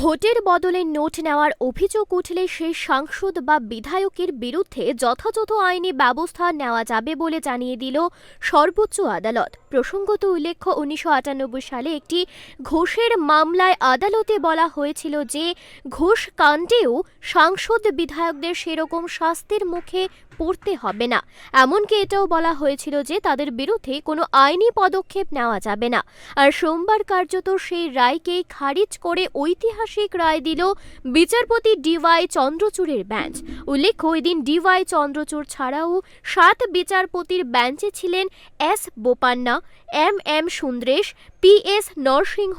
ভোটের বদলে নোট নেওয়ার অভিযোগ উঠলে সেই সাংসদ বা বিধায়কের বিরুদ্ধে যথাযথ আইনি ব্যবস্থা নেওয়া যাবে বলে জানিয়ে দিল সর্বোচ্চ আদালত। প্রসঙ্গত উল্লেখ্য, উনিশশো আটানব্বই সালে একটি ঘোষের মামলায় আদালতে বলা হয়েছিল যে, ঘোষ কাণ্ডেও সাংসদ বিধায়কদের সেরকম শাস্তির মুখে পড়তে হবে না। এমনকি এটাও বলা হয়েছিল যে, তাদের বিরুদ্ধে কোনো আইনি পদক্ষেপ নেওয়া যাবে না। আর সোমবার কার্যত সেই রায়কেই খারিজ করে ঐতিহাসিক রায় দিল বিচারপতি ডিওয়াই চন্দ্রচূড়ের বেঞ্চ উল্লেখ্য ওই দিন ডিওয়াই চন্দ্রচূড় ছাড়াও সাত বিচারপতির বেঞ্চে ছিলেন S Bopanna, M M Sundresh, P S Narasimha,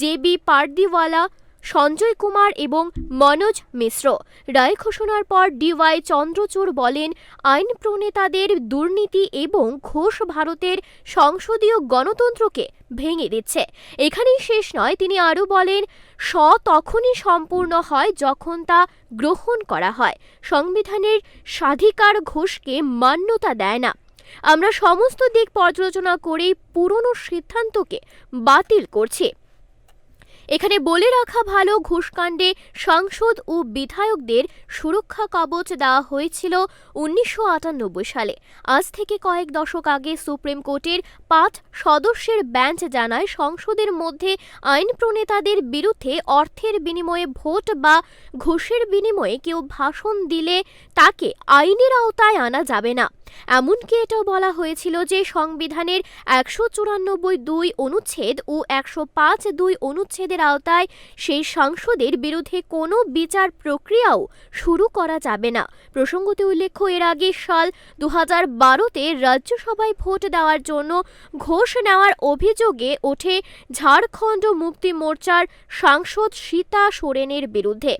J B Pardiwala Sanjay Kumar এবং মনোজ মিশ্র। রায় ঘোষণার পর ডিওয়াই চন্দ্রচূড় বলেন, আইন প্রণেতাদের দুর্নীতি এবং ঘোষ ভারতের সংসদীয় গণতন্ত্রকে ভেঙে দিচ্ছে। এখানেই শেষ নয়, তিনি আরও বলেন, স তখনই সম্পূর্ণ হয় যখন তা গ্রহণ করা হয়। সংবিধানের স্বাধিকার ঘোষকে মান্যতা দেয় না। আমরা সমস্ত দিক পর্যালোচনা করেই পুরনো সিদ্ধান্তকে বাতিল করছি। এখানে বলে রাখা ভালো ঘুষকাণ্ডে সাংসদ ও বিধায়কদের সুরক্ষা কবচ দেওয়া হয়েছিল উনিশশো আটানব্বই সালে। আজ থেকে কয়েক দশক আগে সুপ্রিম কোর্টের পাঁচ সদস্যের বেঞ্চ জানায়, সংসদের মধ্যে আইন প্রণেতাদের বিরুদ্ধে অর্থের বিনিময়ে ভোট বা ঘুষের বিনিময়ে কেউ ভাষণ দিলে তাকে আইনের আওতায় আনা যাবে না। এমনকি এটাও বলা হয়েছিল যে সংবিধানের একশো চুরানব্বই দুই অনুচ্ছেদ ও একশো পাঁচ দুই অনুচ্ছেদের আওতায় সেই সংসদের বিরুদ্ধে কোনো বিচার প্রক্রিয়াও শুরু করা যাবে না। প্রসঙ্গত উল্লেখ্য, এর আগে সাল দু হাজার বারোতে রাজ্যসভায় ভোট দেওয়ার জন্য ঘোষ নেওয়ার অভিযোগে ওঠে ঝাড়খণ্ড মুক্তি মোর্চার সাংসদ সীতা সোরেনের বিরুদ্ধে।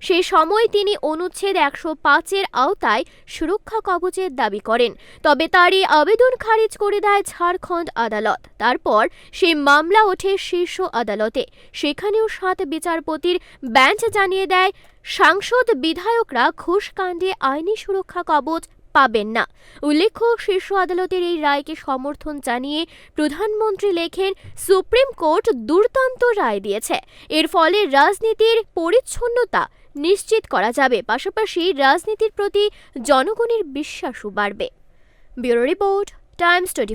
সে সময় তিনি অনুচ্ছেদ একশো পাঁচের আওতায় সুরক্ষা কবচের দাবি করেন। তবে তারই আবেদন খারিজ করে দেয় ঝাড়খণ্ড আদালত। তারপর সেই মামলা ওঠে শীর্ষ আদালতে। সেখানেও সাত বিচারপতির বেঞ্চ জানিয়ে দেয়, সাংসদ বিধায়করা ঘুষকাণ্ডে আইনি সুরক্ষা কবচ পাবেন না। উল্লেখ্য, শীর্ষ আদালতের এই রায়কে সমর্থন জানিয়ে প্রধানমন্ত্রী লেখেন, সুপ্রিম কোর্ট দুর্দান্ত রায় দিয়েছে। এর ফলে রাজনীতির পরিচ্ছন্নতা নিশ্চিত করা যাবে। পাশাপাশি রাজনীতির প্রতি জনগণের বিশ্বাসও বাড়বে। Bureau report Times twenty